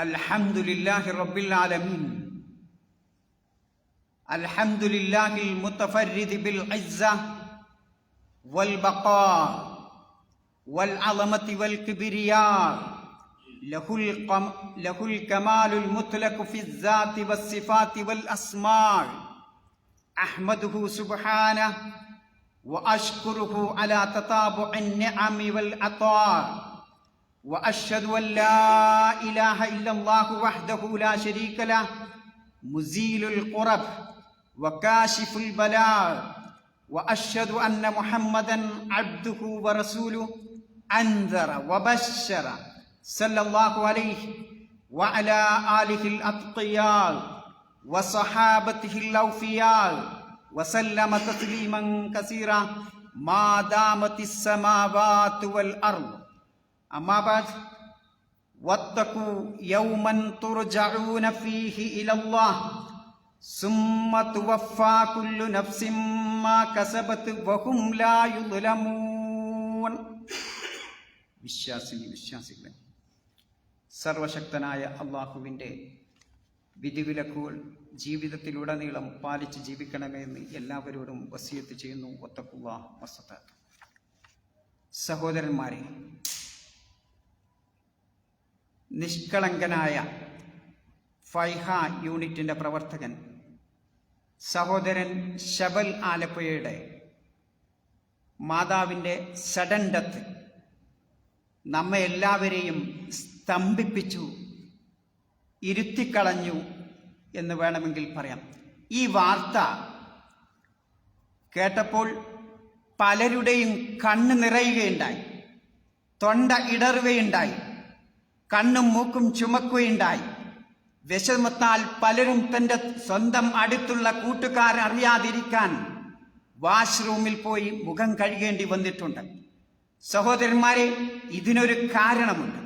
الحمد لله رب العالمين. الحمد لله المتفرد بالعزة والبقاء والعظمة والكبرياء. له, له الكمال المطلق في الذات والصفات والأسماء. أحمده سبحانه وأشكره على تتابع النعم والعطاء وأشهد أن لا إله إلا الله وحده لا شريك له مزيل القرب وكاشف البلاء وأشهد أن محمدا عبده ورسوله أنذر وبشر صلى الله عليه وعلى آله الأتقياء وصحابته الأوفياء وسلم تسليما كثيرا ما دامت السماوات والأرض أما بعد واتقوا يوما ترجعون فيه إلى الله ثم توفى كل نفس ما كسبت وهم لا يظلمون വിശ്വാസിനി വിശ്വാസികളെ സർവശക്തനായ അള്ളാഹുവിൻ്റെ വിധിവിലക്കുകൾ ജീവിതത്തിലുടനീളം പാലിച്ച് ജീവിക്കണമെന്ന് എല്ലാവരോടും വസിയത്ത് ചെയ്യുന്നു ഒത്തക്കുള്ള വസത്ത സഹോദരന്മാരെ നിഷ്കളങ്കനായ ഫൈഹ യൂണിറ്റിന്റെ പ്രവർത്തകൻ സഹോദരൻ ശബൽ ആലപ്പുഴയുടെ മാതാവിന്റെ സഡൻ ഡെത്ത് നമ്മെ എല്ലാവരെയും സ്തംഭിപ്പിച്ചു ഇരുത്തിക്കളഞ്ഞു എന്ന് വേണമെങ്കിൽ പറയാം. ഈ വാർത്ത കേട്ടപ്പോൾ പലരുടെയും കണ്ണ് നിറയുകയുണ്ടായി തൊണ്ട ഇടറുകയുണ്ടായി. കണ്ണും മൂക്കും ചുമക്കുകയുണ്ടായി. വിഷമത്താൽ പലരും തന്റെ സ്വന്തം അടുത്തുള്ള കൂട്ടുകാരൻ അറിയാതിരിക്കാൻ വാഷ്റൂമിൽ പോയി മുഖം കഴുകേണ്ടി വന്നിട്ടുണ്ട്. സഹോദരന്മാരെ ഇതിനൊരു കാരണമുണ്ട്.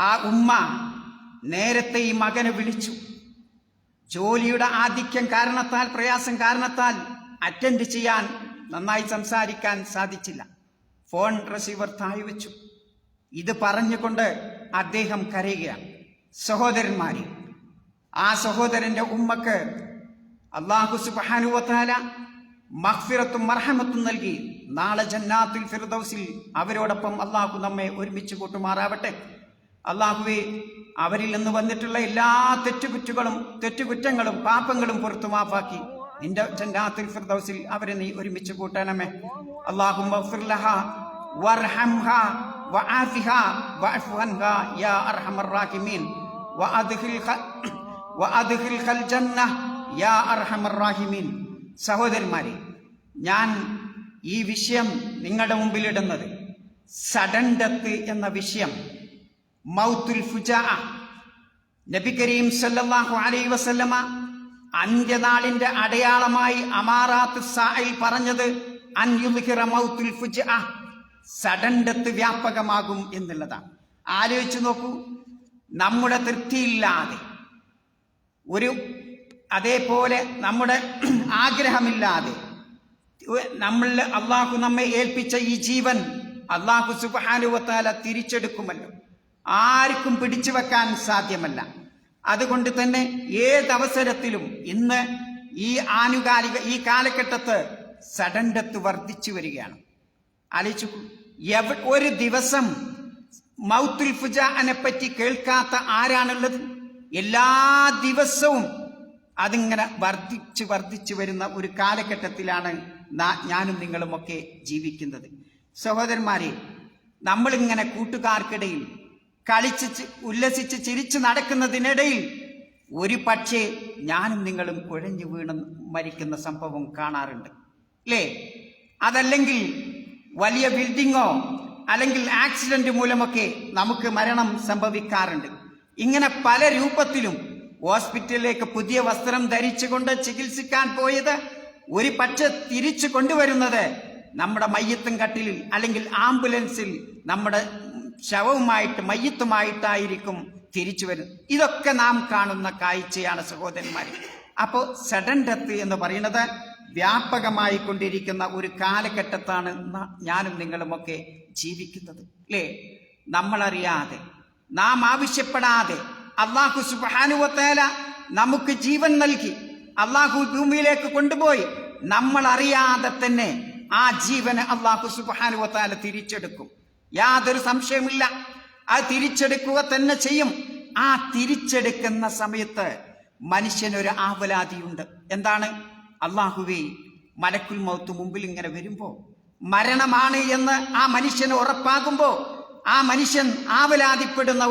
ആ ഉമ്മ നേരത്തെ ഈ മകനെ വിളിച്ചു. ജോലിയുടെ ആധിക്യം കാരണത്താൽ പ്രയാസം കാരണത്താൽ അറ്റൻഡ് ചെയ്യാൻ നന്നായി സംസാരിക്കാൻ സാധിച്ചില്ല. ഫോൺ റിസീവർ താഴെ വെച്ചു. ഇത് പറഞ്ഞുകൊണ്ട് അദ്ദേഹം കരയുകയാണ്. സഹോദരന്മാരെ ആ സഹോദരന്റെ ഉമ്മക്ക് അള്ളാഹു സുബാനുവത്താല മഹ്ഫിറത്തും മർഹമത്തും നൽകി. നാളെ ജന്നാത്തിൽ ഫിർദൌസിൽ അവരോടൊപ്പം അള്ളാഹു നമ്മെ ഒരുമിച്ച് കൂട്ടുമാറാവട്ടെ. അള്ളാഹുവെ അവരിൽ നിന്ന് വന്നിട്ടുള്ള എല്ലാ തെറ്റുകുറ്റുകളും തെറ്റുകുറ്റങ്ങളും പാപങ്ങളും പുറത്തു മാപ്പാക്കി നിന്റെ ജന്നാത്തിൽ ഫിർദൌസിൽ അവരെ നീ ഒരുമിച്ച് കൂട്ടണമേ അള്ളാഹു وعافها واعف عنها يا ارحم الراحمين وادخل وادخل الجنه يا ارحم الراحمين സഹോദരന്മാരെ ഞാൻ ഈ വിഷയം നിങ്ങളുടെ മുമ്പിൽ ഇടുന്നത് സഡൻ ഡെത്ത് എന്ന വിഷയം മൗത്തുൽ ഫുജാ നബി കരീം സല്ലല്ലാഹു അലൈഹി വസല്ലമ അന്ത്യനാളിന്റെ അടയാളമായി അമാറാത്ത് സായിൽ പറഞ്ഞത് അൻ യുദ്ഹിറ മൗത്തുൽ ഫുജാ സഡൻ ഡെത്ത് വ്യാപകമാകും എന്നുള്ളതാണ്. ആലോചിച്ച് നോക്കൂ. നമ്മുടെ തൃപ്തിയില്ലാതെ ഒരു അതേപോലെ നമ്മുടെ ആഗ്രഹമില്ലാതെ നമ്മളിൽ അള്ളാഹു നമ്മെ ഏൽപ്പിച്ച ഈ ജീവൻ അള്ളാഹു സുബാനുവത്താല തിരിച്ചെടുക്കുമല്ലോ. ആർക്കും പിടിച്ചു വെക്കാൻ സാധ്യമല്ല. അതുകൊണ്ട് തന്നെ ഏതവസരത്തിലും ഇന്ന് ഈ ആനുകാലിക ഈ കാലഘട്ടത്ത് സഡൻ ഡെത്ത് വർദ്ധിച്ചു വരികയാണ്. ആലോചിച്ചു ഒരു ദിവസം മൗത്തുൽ ഫുജാനെ പറ്റി കേൾക്കാത്ത ആരാണുള്ളത്? എല്ലാ ദിവസവും അതിങ്ങനെ വർദ്ധിച്ചു വർദ്ധിച്ചു വരുന്ന ഒരു കാലഘട്ടത്തിലാണ് ഞാനും നിങ്ങളുമൊക്കെ ജീവിക്കുന്നത്. സഹോദരന്മാരെ നമ്മളിങ്ങനെ കൂട്ടുകാർക്കിടയിൽ കളിച്ച് ഉല്ലസിച്ച് ചിരിച്ചു നടക്കുന്നതിനിടയിൽ ഒരു പക്ഷേ ഞാനും നിങ്ങളും കുഴഞ്ഞു വീണ് മരിക്കുന്ന സംഭവം കാണാറുണ്ട്. അല്ലേ അതല്ലെങ്കിൽ വലിയ ബിൽഡിങ്ങോ അല്ലെങ്കിൽ ആക്സിഡന്റ് മൂലമൊക്കെ നമുക്ക് മരണം സംഭവിക്കാറുണ്ട്. ഇങ്ങനെ പല രൂപത്തിലും ഹോസ്പിറ്റലിലേക്ക് പുതിയ വസ്ത്രം ധരിച്ചുകൊണ്ട് ചികിത്സിക്കാൻ പോയത് ഒരു പക്ഷെ തിരിച്ചു കൊണ്ടുവരുന്നത് നമ്മുടെ മയ്യത്തും കട്ടിലിൽ അല്ലെങ്കിൽ ആംബുലൻസിൽ നമ്മുടെ ശവവുമായിട്ട് മയ്യത്തുമായിട്ടായിരിക്കും തിരിച്ചു വരുന്നത് ഇതൊക്കെ നാം കാണുന്ന കാഴ്ചയാണ് സഹോദരന്മാർ അപ്പോൾ സഡൻ ഡെത്ത് എന്ന് പറയുന്നത് വ്യാപകമായി കൊണ്ടിരിക്കുന്ന ഒരു കാലഘട്ടത്താണ് ഞാനും നിങ്ങളുമൊക്കെ ജീവിക്കുന്നത്. അല്ലേ നമ്മളറിയാതെ നാം ആവശ്യപ്പെടാതെ അള്ളാഹു സുബാനുവത്തേല നമുക്ക് ജീവൻ നൽകി അള്ളാഹു ഭൂമിയിലേക്ക് കൊണ്ടുപോയി നമ്മൾ അറിയാതെ തന്നെ ആ ജീവന് അള്ളാഹു സുബാനുവത്താല തിരിച്ചെടുക്കും. യാതൊരു സംശയമില്ല അത് തിരിച്ചെടുക്കുക തന്നെ ചെയ്യും. ആ തിരിച്ചെടുക്കുന്ന സമയത്ത് മനുഷ്യനൊരു ആവലാതിയുണ്ട്. എന്താണ്? അള്ളാഹുവേ മലക്കുൽ മൗത്ത് മുമ്പിൽ ഇങ്ങനെ വരുമ്പോൾ മരണമാണ് എന്ന് ആ മനുഷ്യന് ഉറപ്പാകുമ്പോൾ ആ മനുഷ്യൻ ആവലാതിപ്പെടുന്ന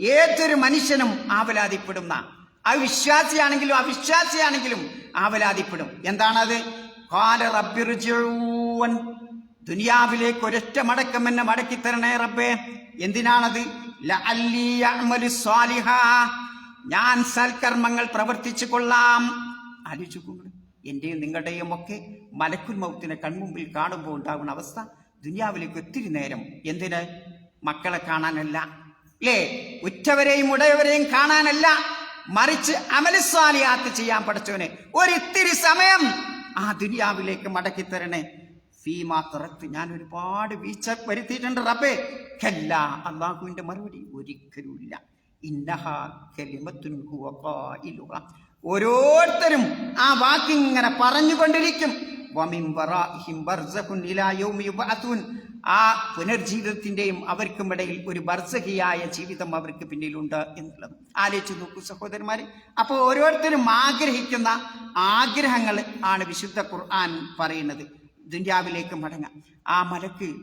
ഏതൊരു മനുഷ്യനും ആവലാതിപ്പെടുന്ന അവിശ്വാസിയാണെങ്കിലും വിശ്വാസിയാണെങ്കിലും അവിശ്വാസിയാണെങ്കിലും ആവലാതിപ്പെടും. എന്താണത്. ദുനിയാവിലേക്ക് ഒരൊറ്റ മടക്കം എന്നെ മടക്കി തരണേ റബ്ബേ. എന്തിനാണത്. ഞാൻ സൽക്കർമ്മങ്ങൾ പ്രവർത്തിച്ചു കൊള്ളാം. ആലോചിക്കുന്നു എന്റെയും നിങ്ങളുടെയും ഒക്കെ മലക്കുൽ മൗത്തിനെ കൺമുമ്പിൽ കാണുമ്പോൾ ഉണ്ടാകുന്ന അവസ്ഥ ദുനിയാവിലേക്ക് ഒത്തിരി നേരം. എന്തിന്? മക്കളെ കാണാനല്ല. അല്ലേ ഉറ്റവരെയും ഉടയവരെയും കാണാനല്ല. മറിച്ച് അമലസ്വാലിയാത്ത് ചെയ്യാൻ പഠിച്ചവനെ ഒരിത്തിരി സമയം ആ ദുനിയാവിലേക്ക് മടക്കി തരണേ. ഫീമാ തുറത്ത് ഞാൻ ഒരുപാട് വീഴ്ച വരുത്തിയിട്ടുണ്ട് റബ്ബേ. കല്ല അള്ളാഹുവിന്റെ മറുപടി ഒരിക്കലും ഇല്ല ഇന്നഹ കലിമത്തുൻ ഹുവ. ഓരോരുത്തരും ആ വാക്കിങ്ങനെ പറഞ്ഞുകൊണ്ടിരിക്കും. ആ പുനർജീവിതത്തിന്റെയും അവർക്കും ഇടയിൽ ഒരു ബർസഹിയായ ജീവിതം അവർക്ക് പിന്നിലുണ്ട് എന്നുള്ളത്. ആലോചിച്ച് നോക്കൂ സഹോദരന്മാരെ. അപ്പോൾ ഓരോരുത്തരും ആഗ്രഹിക്കുന്ന ആഗ്രഹങ്ങൾ ആണ് വിശുദ്ധ ഖുർആൻ പറയുന്നത്. ദുന്യാവിലേക്ക് മടങ്ങാം. ആ മലക്ക്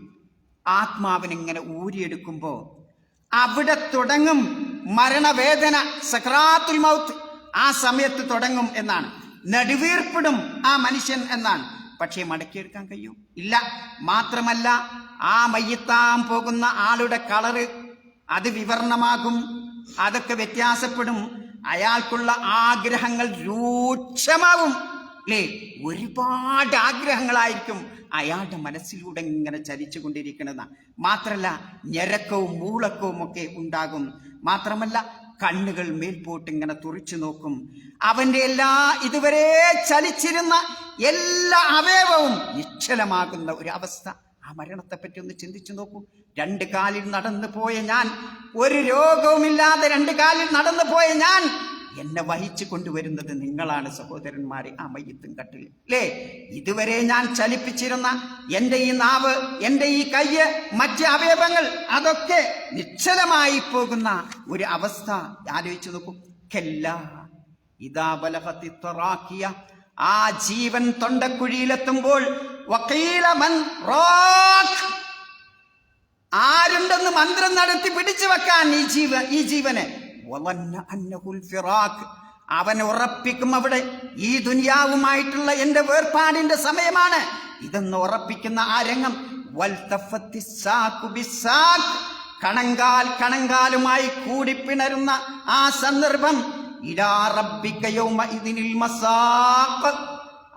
ആത്മാവിനിങ്ങനെ ഊരിയെടുക്കുമ്പോൾ അവിടെ തുടങ്ങും മരണവേദന സക്രാത്തുൽ മൗത്ത്. ആ സമയത്ത് തുടങ്ങും എന്നാണ്. നെടുവീർപ്പിടും ആ മനുഷ്യൻ എന്നാണ്. പക്ഷേ മടക്കിയെടുക്കാൻ കഴിയൂ? ഇല്ല. മാത്രമല്ല ആ മയ്യത്താൻ പോകുന്ന ആളുടെ കളറ് അത് വിവരണമാകും. അതൊക്കെ വ്യത്യാസപ്പെടും. അയാൾക്കുള്ള ആഗ്രഹങ്ങൾ രൂക്ഷമാവും. അല്ലേ ഒരുപാട് ആഗ്രഹങ്ങളായിരിക്കും അയാളുടെ മനസ്സിലൂടെ ഇങ്ങനെ ചലിച്ചു കൊണ്ടിരിക്കുന്നതാണ് മാത്രല്ല ഞരക്കവും മൂളക്കവും ഒക്കെ ഉണ്ടാകും. മാത്രമല്ല കണ്ണുകൾ മേൽപോട്ട് ഇങ്ങനെ തുറിച്ചു നോക്കും. അവന്റെ എല്ലാ ഇതുവരെ ചലിച്ചിരുന്ന എല്ലാ അവയവവും നിശ്ചലമാകുന്ന ഒരു അവസ്ഥ. ആ മരണത്തെപ്പറ്റി ഒന്ന് ചിന്തിച്ചു നോക്കൂ. രണ്ട് കാലിൽ നടന്നു പോയ ഞാൻ ഒരു രോഗവുമില്ലാതെ രണ്ട് കാലിൽ നടന്നു പോയ ഞാൻ എന്നെ വഹിച്ചു കൊണ്ടുവരുന്നത് നിങ്ങളാണ് സഹോദരന്മാരെ ആ മയ്യത്തും കട്ടിൽ അല്ലേ ഇതുവരെ ഞാൻ ചലിപ്പിച്ചിരുന്ന എന്റെ ഈ നാവ് എന്റെ ഈ കയ്യ് മറ്റ് അവയവങ്ങൾ അതൊക്കെ നിശ്ചലമായി പോകുന്ന ഒരു അവസ്ഥ. ആലോചിച്ചു നോക്കൂ. കെല്ല ഇതാ ബലഹത്തി തൊറാക്കിയ ആ ജീവൻ തൊണ്ടക്കുഴിയിലെത്തുമ്പോൾ. ആരുണ്ടെന്ന് മന്ത്രം നടത്തി പിടിച്ചു വെക്കാൻ ഈ ജീവ ഈ ജീവനെ? ഫിറാഖ്. അവൻ ഉറപ്പിക്കും അവിടെ ഈ ദുനിയാവുമായിട്ടുള്ള എന്റെ വേർപാടിന്റെ സമയമാണ് ഇതെന്ന് ഉറപ്പിക്കുന്ന ആ രംഗം. കണങ്കാൽ കണങ്കാലുമായി കൂടിപ്പിണരുന്ന ആ സന്ദർഭം.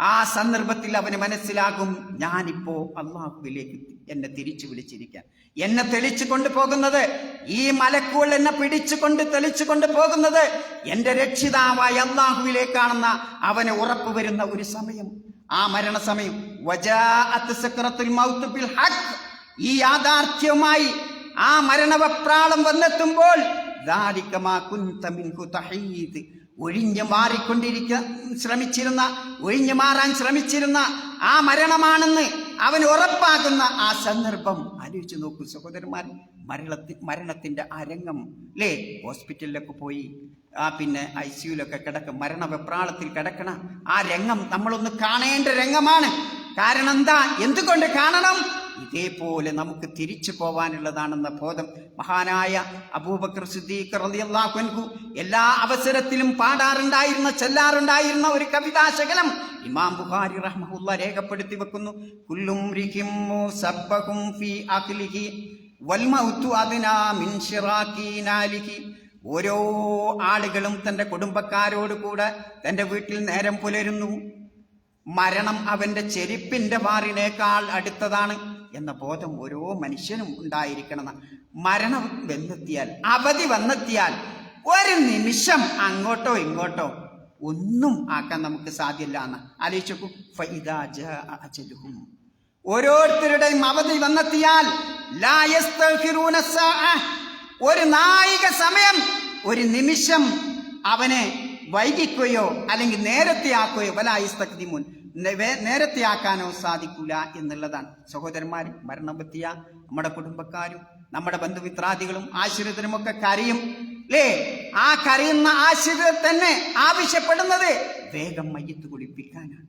ആ സന്ദർഭത്തിൽ അവന് മനസ്സിലാകും ഞാനിപ്പോ അള്ളാഹുവിലേക്ക് എന്നെ തിരിച്ചു വിളിച്ചിരിക്കാൻ. എന്നെ തെളിച്ചു കൊണ്ടു പോകുന്നത് ഈ മലക്കുകൾ എന്നെ പിടിച്ചുകൊണ്ട് തെളിച്ചു കൊണ്ട് പോകുന്നത് എന്റെ രക്ഷിതാവായ അള്ളാഹുവിലേക്കാണെന്ന അവന് ഉറപ്പ് വരുന്ന ഒരു സമയം. ആ മരണസമയം. ഈ യാഥാർത്ഥ്യവുമായി ആ മരണവപ്രാളം വന്നെത്തുമ്പോൾ ഒഴിഞ്ഞു മാറിക്കൊണ്ടിരിക്കാൻ ശ്രമിച്ചിരുന്ന ഒഴിഞ്ഞു മാറാൻ ശ്രമിച്ചിരുന്ന ആ മരണമാണെന്ന് അവൻ ഉറപ്പാക്കുന്ന ആ സന്ദർഭം ആലോചിച്ച് നോക്കൂ സഹോദരന്മാർ. മരണത്തി മരണത്തിന്റെ അരങ്ങം അല്ലേ ഹോസ്പിറ്റലിലൊക്കെ പോയി ആ പിന്നെ ഐ സിയുലൊക്കെ കിടക്കും മരണ വെപ്രാളത്തിൽ കിടക്കണ ആ രംഗം നമ്മളൊന്ന് കാണേണ്ട രംഗമാണ്. കാരണം എന്താ? എന്തുകൊണ്ട് കാണണം? ഇതേപോലെ നമുക്ക് തിരിച്ചു പോവാനുള്ളതാണെന്ന ബോധം മഹാനായ അബൂബക്കർ സിദ്ദീഖ് റളിയല്ലാഹു എല്ലാ അവസരത്തിലും പാടാറുണ്ടായിരുന്ന ചെല്ലാറുണ്ടായിരുന്ന ഒരു കവിതാശകലം ഇമാം ബുഖാരി റഹ്മുല്ല രേഖപ്പെടുത്തി വെക്കുന്നു. കുല്ലും ഫീ അഖ്ലിഹി ഓരോ ആളുകളും തന്റെ കുടുംബക്കാരോട് കൂടെ തന്റെ വീട്ടിൽ നേരം പുലരുന്നു. മരണം അവന്റെ ചെരുപ്പിന്റെ വാറിനേക്കാൾ അടുത്തതാണ്. എന്ന ബോധം ഓരോ മനുഷ്യനും ഉണ്ടായിരിക്കണം മരണം വന്നെത്തിയാൽ അവധി വന്നെത്തിയാൽ ഒരു നിമിഷം അങ്ങോട്ടോ ഇങ്ങോട്ടോ ഒന്നും ആക്കാൻ നമുക്ക് സാധ്യല്ല എന്ന് ആലോചിച്ചു. ഓരോരുത്തരുടെയും അവധി വന്നെത്തിയാൽ. ഒരു നായിക സമയം ഒരു നിമിഷം അവനെ വൈകിക്കുകയോ അല്ലെങ്കിൽ നേരത്തെ ആക്കുകയോ വലായിസ്തക്തിമുൻ നേരത്തെയാക്കാനോ സാധിക്കൂല എന്നുള്ളതാണ്. സഹോദരന്മാർ പറ്റിയ നമ്മുടെ കുടുംബക്കാരും നമ്മുടെ ബന്ധുമിത്രാദികളും ആശ്രിതരും ഒക്കെ കരയും. ലേ ആ കരയുന്ന ആശ്രിതർ തന്നെ ആവശ്യപ്പെടുന്നത് വേഗം മയ്യത്ത് കുടിപ്പിക്കാനാണ്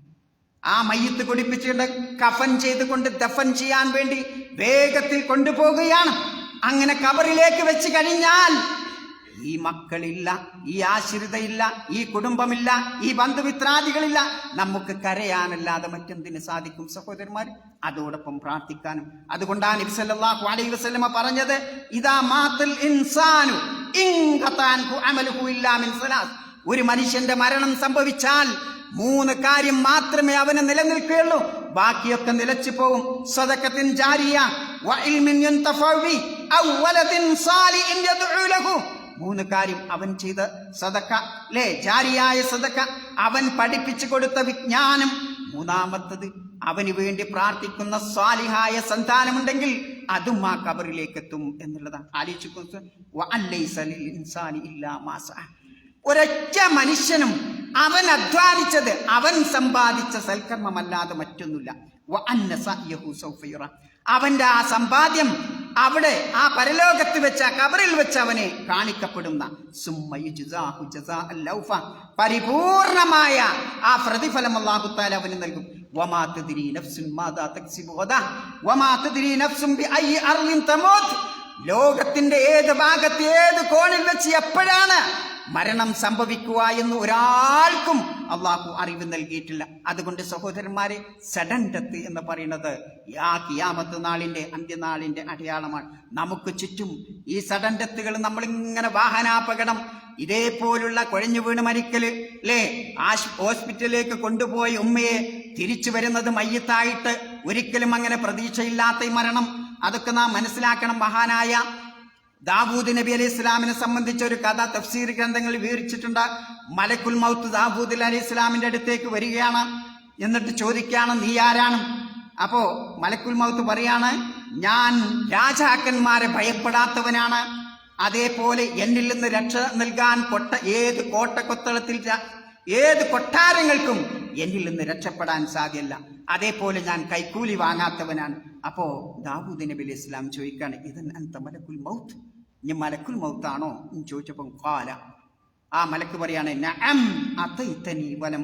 ആ മയ്യത്ത് കുടിപ്പിച്ചിട്ട് കഫൻ ചെയ്തുകൊണ്ട് ദഫൻ ചെയ്യാൻ വേണ്ടി വേഗത്തിൽ കൊണ്ടുപോകുകയാണ്. അങ്ങനെ കബറിലേക്ക് വെച്ച് കഴിഞ്ഞാൽ ഈ മക്കളില്ല ഈ ആശ്രിതയില്ല ഈ കുടുംബമില്ല ഈ ബന്ധുമിത്രാദികളില്ല. നമുക്ക് കരയാനല്ലാതെ മറ്റെന്തിന് സാധിക്കും സഹോദരന്മാർ അതോടൊപ്പം പ്രാർത്ഥിക്കാനും. അതുകൊണ്ടാണ് നബി സല്ലല്ലാഹു അലൈഹി വസല്ലമ പറഞ്ഞത് ഇതാ മാത്തിൽ ഇൻസാനു ഒരു മനുഷ്യന്റെ മരണം സംഭവിച്ചാൽ മൂന്ന് കാര്യം മാത്രമേ അവന് നിലനിൽക്കുകയുള്ളൂ. ബാക്കിയൊക്കെ നിലച്ചു പോവും. സദക്കത്തിൻ ജാരിയ വഇൽമിൻ മൂന്ന് കാര്യം അവൻ ചെയ്ത സദക്ക ലേ ജാരിയായ സദക്ക അവൻ പഠിപ്പിച്ചു കൊടുത്ത വിജ്ഞാനം. മൂന്നാമത്തത് അവന് വേണ്ടി പ്രാർത്ഥിക്കുന്ന സ്വാലിഹായ സന്താനമുണ്ടെങ്കിൽ അതും ആ കബറിലേക്ക് എത്തും എന്നുള്ളതാണ് ആലോചിച്ചു ഒരൊറ്റ മനുഷ്യനും അവൻ അധ്വാനിച്ചത് അവൻ സമ്പാദിച്ച സൽക്കർമ്മമല്ലാതെ മറ്റൊന്നുമില്ല. അവന്റെ ആ സമ്പാദ്യം അവിടെ ആ പരലോകത്ത് വെച്ച കബറിൽ വെച്ച് അവനെ കാണിക്കപ്പെടുന്ന. പരിപൂർണമായ ആ പ്രതിഫലം അള്ളാഹുത്താല അവന് നൽകും. ലോകത്തിന്റെ ഏത് ഭാഗത്ത് ഏത് കോണിൽ വെച്ച് എപ്പോഴാണ് മരണം സംഭവിക്കുക എന്ന് ഒരാൾക്കും അള്ളാഹു അറിവ് നൽകിയിട്ടില്ല. അതുകൊണ്ട് സഹോദരന്മാരെ സഡൻ ഡെത്ത് എന്ന് പറയുന്നത് ആ കിയാമത്ത് നാളിന്റെ അന്ത്യനാളിന്റെ അടയാളമാണ്. നമുക്ക് ചുറ്റും ഈ സഡൻ ഡെത്തുകൾ നമ്മളിങ്ങനെ വാഹനാപകടം ഇതേപോലുള്ള കുഴഞ്ഞു വീണ് മരിക്കൽ അല്ലേ ആശ് ഹോസ്പിറ്റലിലേക്ക് കൊണ്ടുപോയി ഉമ്മയെ തിരിച്ചു വരുന്നത് മയ്യത്തായിട്ട് ഒരിക്കലും അങ്ങനെ പ്രതീക്ഷയില്ലാത്ത മരണം. അതൊക്കെ നാം മനസ്സിലാക്കണം മഹാനായ ദാവൂദ് നബി അലൈഹി ഇസ്ലാമിനെ സംബന്ധിച്ച ഒരു കഥ തഫ്സീർ ഗ്രന്ഥങ്ങളിൽ വിവരിച്ചിട്ടുണ്ട്. മലക്കുൽ മൗത്ത് ദാവൂദ് അലൈഹി ഇസ്ലാമിന്റെ അടുത്തേക്ക് വരികയാണ്. എന്നിട്ട് ചോദിക്കുകയാണ് നീ ആരാണ്? അപ്പോ മലക്കുൽ മൗത്ത് പറയാണ് ഞാൻ രാജാക്കന്മാരെ ഭയപ്പെടാത്തവനാണ്. അതേപോലെ എന്നിൽ നിന്ന് രക്ഷ നൽകാൻ കൊട്ട ഏത് കോട്ടക്കൊത്തളത്തിൽ ഏത് കൊട്ടാരങ്ങൾക്കും എന്നിൽ നിന്ന് രക്ഷപ്പെടാൻ സാധ്യല്ല. അതേപോലെ ഞാൻ കൈക്കൂലി വാങ്ങാത്തവനാണ്. അപ്പോ ദാവൂദ് നബി അലൈഹി ഇസ്ലാം ചോദിക്കാണ് ഇതൻ മലക്കുൽ മൗത്ത്? ഇനി മലക്കുൽ മൗത്താണോ എന്ന് ചോദിച്ചപ്പം കാല ആ മലക്ക് പറയാണ് വലം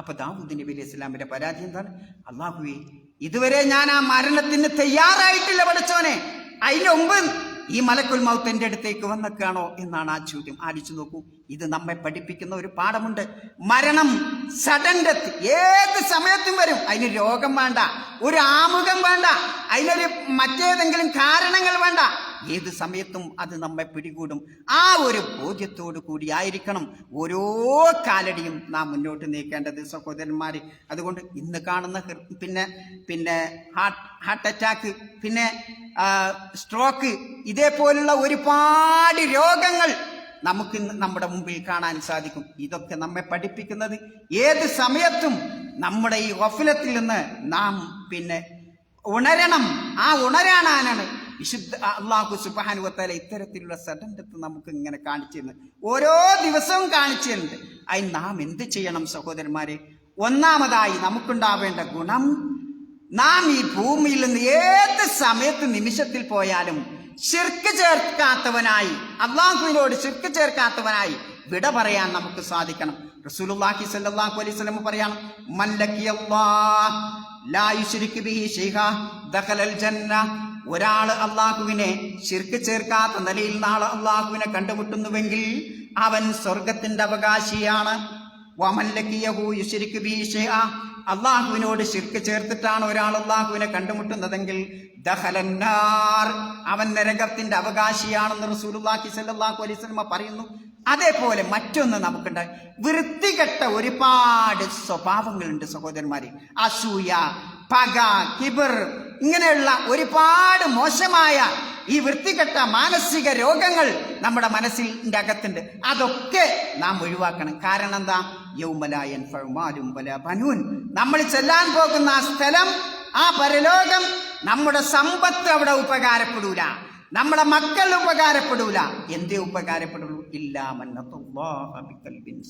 അപ്പൊ ദാവൂദ് നബി അലൈഹി ഇസ്ലാമിന്റെ പരാതി എന്താണ്? അള്ളാഹുവേ ഇതുവരെ ഞാൻ ആ മരണത്തിന് തയ്യാറായിട്ടില്ല പഠിച്ചോനെ അതിന് മുമ്പ് ഈ മലക്കുൽ മൗത്ത് എന്റെ അടുത്തേക്ക് വന്നൊക്കെയാണോ എന്നാണ് ആ ചോദ്യം. ആലോചിച്ച് നോക്കൂ ഇത് നമ്മെ പഠിപ്പിക്കുന്ന ഒരു പാഠമുണ്ട്. മരണം സഡൻ ഡെത്ത് ഏത് സമയത്തും വരും. അതിന് രോഗം വേണ്ട ഒരു ആമുഖം വേണ്ട അതിനൊരു മറ്റേതെങ്കിലും കാരണങ്ങൾ വേണ്ട. ഏത് സമയത്തും അത് നമ്മെ പിടികൂടും. ആ ഒരു ബോധ്യത്തോടു കൂടിയായിരിക്കണം ഓരോ കാലടിയും നാം മുന്നോട്ട് നീക്കേണ്ടത് സഹോദരന്മാർ അതുകൊണ്ട് ഇന്ന് കാണുന്ന പിന്നെ പിന്നെ ഹാർട്ട് ഹാർട്ട് അറ്റാക്ക് പിന്നെ സ്ട്രോക്ക് ഇതേപോലുള്ള ഒരുപാട് രോഗങ്ങൾ നമുക്ക് നമ്മുടെ മുമ്പിൽ കാണാൻ സാധിക്കും. ഇതൊക്കെ നമ്മെ പഠിപ്പിക്കുന്നത് ഏത് സമയത്തും നമ്മുടെ ഈ ഒഫിലത്തിൽ നിന്ന് നാം പിന്നെ ഉണരണം. ആ ഉണരാനാണ് വിശുദ്ധ അള്ളാഹു സുബാനുവത്തല ഇത്തരത്തിലുള്ള സഡൻഡത്ത് നമുക്ക് ഇങ്ങനെ കാണിച്ചു ഓരോ ദിവസവും കാണിച്ചു തരുന്നുണ്ട് അതിന് നാം എന്ത് ചെയ്യണം സഹോദരന്മാരെ? ഒന്നാമതായി നമുക്കുണ്ടാവേണ്ട ഗുണം നാം ഈ ഭൂമിയിൽ നിന്ന് ഏത് സമയത്ത് നിമിഷത്തിൽ പോയാലും ശിർക്ക് ചേർക്കാത്തവനായി അള്ളാഹുവിനോട് ശിർക്ക് ചേർക്കാത്തവനായി വിട പറയാൻ നമുക്ക് സാധിക്കണം. റസൂലുള്ളാഹി സല്ലല്ലാഹു അലൈഹി വസല്ലം പറയാണ് മൻ ലക്കിയല്ലാഹ് ലാ യുശ്രികു ബിഹി ശൈഖ ദഖലൽ ജന്ന ഒരാൾ അള്ളാഹുവിനെ ശിർക്ക് ചേർക്കാത്ത നിലയിൽ നാളെ അള്ളാഹുവിനെ കണ്ടുമുട്ടുന്നുവെങ്കിൽ അവൻ സ്വർഗത്തിന്റെ അവകാശിയാണ്. അള്ളാഹുവിനോട് ശിർക്ക് ചേർത്തിട്ടാണ് ഒരാൾ അള്ളാഹുവിനെ കണ്ടുമുട്ടുന്നതെങ്കിൽ അവൻ നരകത്തിന്റെ അവകാശിയാണെന്ന് റസൂലുള്ളാഹി സല്ലാഹു വസല്ലം പറയുന്നു. അതേപോലെ മറ്റൊന്ന് നമുക്കുണ്ട്. വൃത്തികെട്ട ഒരുപാട് സ്വഭാവങ്ങളുണ്ട് സഹോദരന്മാരെ. അസൂയ പക കിബിർ ഇങ്ങനെയുള്ള ഒരുപാട് മോശമായ ഈ വൃത്തികെട്ട മാനസിക രോഗങ്ങൾ നമ്മുടെ മനസ്സിൽ അകത്തുണ്ട്. അതൊക്കെ നാം ഒഴിവാക്കണം. കാരണം എന്താ? യൗമലായൻ ഫഴുമാലും വല ബനൂൻ. നമ്മൾ ചെല്ലാൻ പോകുന്ന ആ സ്ഥലം ആ പരലോകം നമ്മുടെ സമ്പത്ത് അവിടെ ഉപകാരപ്പെടൂല. നമ്മുടെ മക്കൾ ഉപകാരപ്പെടൂല. എന്തേ ഉപകാരപ്പെടുള്ളൂ ഇല്ലാമന്നീൻ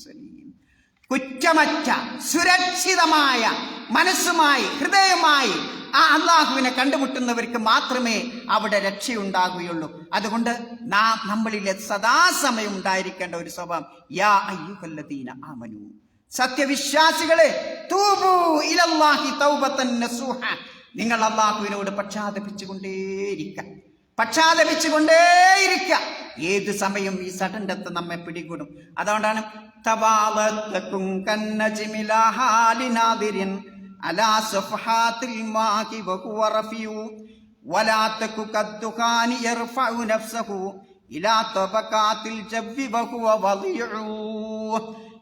കുറ്റമറ്റ സുരക്ഷിതമായ മനസ്സുമായി ഹൃദയമായി ആ അള്ളാഹുവിനെ കണ്ടുമുട്ടുന്നവർക്ക് മാത്രമേ അവിടെ രക്ഷയുണ്ടാകുകയുള്ളൂ. അതുകൊണ്ട് നാം നമ്മളിൽ സദാസമയം ഉണ്ടായിരിക്കേണ്ട ഒരു സ്വഭാവം യാ അയ്യുഹല്ലദീന ആമനു. സത്യവിശ്വാസികളെ തൗബത്തൻ നസൂഹ. നിങ്ങൾ അള്ളാഹുവിനോട് പക്ഷാതപിച്ചുകൊണ്ടേയിരിക്കുക പക്ഷാതപിച്ചുകൊണ്ടേയിരിക്കുക ഏത് സമയം ഈ സഡൻ ഡെത്ത് നമ്മെ പിടികൂടും? അതുകൊണ്ടാണ് തവാലത്തക്കും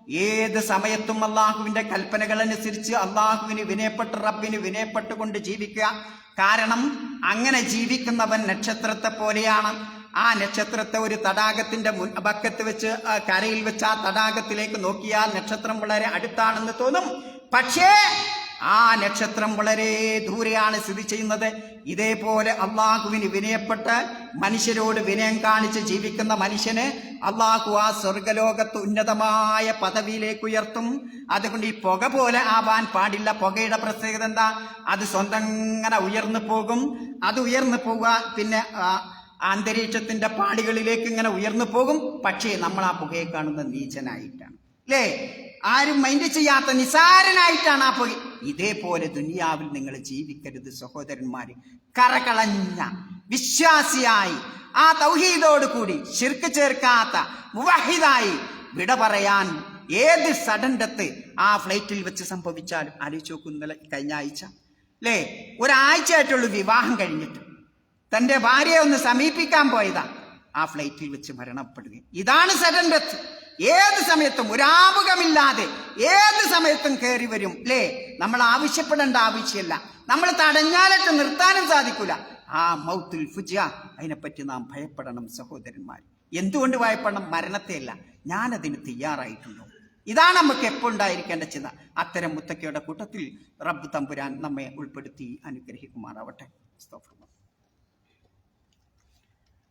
ഏത് സമയത്തും അള്ളാഹുവിന്റെ കൽപ്പനകൾ അനുസരിച്ച് അള്ളാഹുവിന് വിനയപ്പെട്ട് റബ്ബിന് വിനയപ്പെട്ടുകൊണ്ട് ജീവിക്കുക. കാരണം അങ്ങനെ ജീവിക്കുന്നവൻ നക്ഷത്രത്തെ പോലെയാണ്. ആ നക്ഷത്രത്തെ ഒരു തടാകത്തിന്റെ മുൻ പക്കത്ത് വെച്ച് കരയിൽ വെച്ച് ആ തടാകത്തിലേക്ക് നോക്കിയാൽ നക്ഷത്രം വളരെ അടുത്താണെന്ന് തോന്നും. പക്ഷേ ആ നക്ഷത്രം വളരെ ദൂരെയാണ് സ്ഥിതി ചെയ്യുന്നത്. ഇതേപോലെ അള്ളാഹുവിന് വിനയപ്പെട്ട് മനുഷ്യരോട് വിനയം കാണിച്ച് ജീവിക്കുന്ന മനുഷ്യന് അള്ളാഹു ആ സ്വർഗലോകത്ത് ഉന്നതമായ പദവിയിലേക്ക് ഉയർത്തും. അതുകൊണ്ട് ഈ പുക പോലെ ആവാൻ പാടില്ല. പുകയുടെ പ്രത്യേകത എന്താ? അത് സ്വന്തം ഇങ്ങനെ ഉയർന്നു പോകും. അത് ഉയർന്നു പോവുക പിന്നെ അന്തരീക്ഷത്തിന്റെ പാടികളിലേക്ക് ഇങ്ങനെ ഉയർന്നു പോകും. പക്ഷേ നമ്മൾ ആ പുകയെ കാണുന്ന നീചനായിട്ടാണ്. അല്ലേ ആരും മൈൻഡ് ചെയ്യാത്ത നിസാരനായിട്ടാണ് ആ പോയി ഇതേപോലെ ദുനിയാവിൽ നിങ്ങൾ ജീവിക്കരുത് സഹോദരന്മാര്. കറകളഞ്ഞ വിശ്വാസിയായി ആ തൗഹീദോട് കൂടി ശിർക്ക് ചേർക്കാത്ത മുവഹിദായി വിട പറയാൻ ഏത് സഡൻഡത്ത് ആ ഫ്ലൈറ്റിൽ വെച്ച് സംഭവിച്ചാലും ആലോചിച്ച് നോക്കൂ ഇന്നലെ കഴിഞ്ഞ ആഴ്ച. അല്ലേ ഒരാഴ്ചയായിട്ടുള്ളൂ വിവാഹം കഴിഞ്ഞിട്ട്. തന്റെ ഭാര്യയെ ഒന്ന് സമീപിക്കാൻ പോയതാ. ആ ഫ്ലൈറ്റിൽ വെച്ച് മരണപ്പെടുക ഇതാണ് സഡൻ ഡെത്ത് ഏത് സമയത്തും ഒരാമുഖമില്ലാതെ ഏത് സമയത്തും കയറി വരും അല്ലേ നമ്മൾ ആവശ്യപ്പെടേണ്ട ആവശ്യമില്ല. നമ്മൾ തടഞ്ഞാലൊക്കെ നിർത്താനും സാധിക്കൂല. ആ മൗത്തുൽ ഫുജ അതിനെപ്പറ്റി നാം ഭയപ്പെടണം സഹോദരന്മാർ. എന്തുകൊണ്ട് ഭയപ്പെടണം? മരണത്തെയല്ല ഞാനതിന് തയ്യാറായിട്ടുണ്ടോ? ഇതാണ് നമുക്ക് എപ്പോൾ ഉണ്ടായിരിക്കേണ്ട ചിന്ത. അത്തരം മുത്തക്കയുടെ കൂട്ടത്തിൽ റബ്ബ് തമ്പുരാൻ നമ്മെ ഉൾപ്പെടുത്തി അനുഗ്രഹിക്കുമാറാവട്ടെ.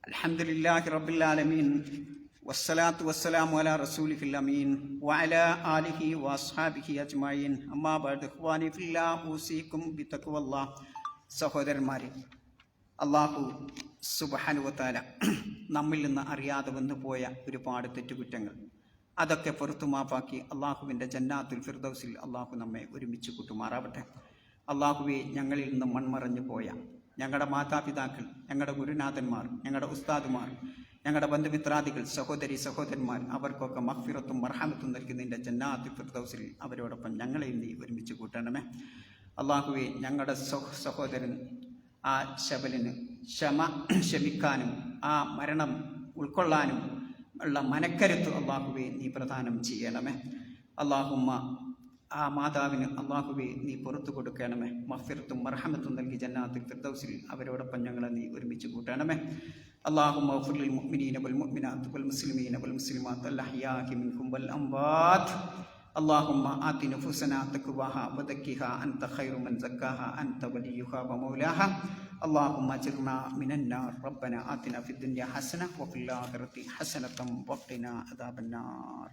അലഹമുല്ലാഹി റബ്ബുലാലമീൻ വസ്സലാത്തു വസ്സലാം അല റസൂലി ഫില്ലമീൻ വഅല ആലിഹി വാസ്ഹാബിഹി അജ്മഈൻ. അമ്മാ ബഅദ്. ഇഖ്വാനി ഫില്ലാ ഊസീകും ബിത്തഖ്വല്ലാ സഹോദരന്മാരെ അള്ളാഹു സുബഹാനുവത്താല നമ്മിൽ നിന്ന് അറിയാതെ വന്നു പോയ ഒരുപാട് തെറ്റുകുറ്റങ്ങൾ. അതൊക്കെ പുറത്തുമാപ്പാക്കി അള്ളാഹുവിന്റെ ജന്നാത്തുൽ ഫിർദൌസിൽ അള്ളാഹു നമ്മെ ഒരുമിച്ച് കൂട്ടുമാറാവട്ടെ. അള്ളാഹുവെ ഞങ്ങളിൽ നിന്ന് മൺമറഞ്ഞു പോയ ഞങ്ങളുടെ മാതാപിതാക്കൾ ഞങ്ങളുടെ ഗുരുനാഥന്മാർ ഞങ്ങളുടെ ഉസ്താദുമാർ ഞങ്ങളുടെ ബന്ധുമിത്രാദികൾ സഹോദരി സഹോദരന്മാർ അവർക്കൊക്കെ മഹ്ഫിറത്തും മർഹാമത്തും നൽകുന്നതിന്റെ ജന്നാത്ത് ഫിർദൗസിൽ അവരോടൊപ്പം ഞങ്ങളെയും നീ ഒരുമിച്ച് കൂട്ടണമേ. അള്ളാഹുവെ ഞങ്ങളുടെ സഹ- സഹോദരൻ ആ ശബലിന് ക്ഷമ ക്ഷമിക്കാനും ആ മരണം ഉൾക്കൊള്ളാനും ഉള്ള മനക്കരുത്ത് അള്ളാഹുവെ നീ പ്രദാനം ചെയ്യണമേ. അള്ളാഹുമ്മ ആ മാതാവിന് അള്ളാഹുവെ നീ പുറത്തു കൊടുക്കണമേ. മഫിറത്തും മർഹമത്തും നൽകി ജന്നാത്തിൽ ഫിർദൗസിൽ അവരോടൊപ്പം ഞങ്ങളെ നീ ഒരുമിച്ച് കൂട്ടണമേ. اللهم اغفر للمؤمنين والمؤمنات والمسلمين والمسلمات الأحياء منكم والأموات اللهم آت نفوسنا تقواها وزكها أنت خير من زكاها أنت وليها ومولاها اللهم اجرنا من النار ربنا آتنا في الدنيا حسنة وفي الآخرة حسنة وقنا عذاب النار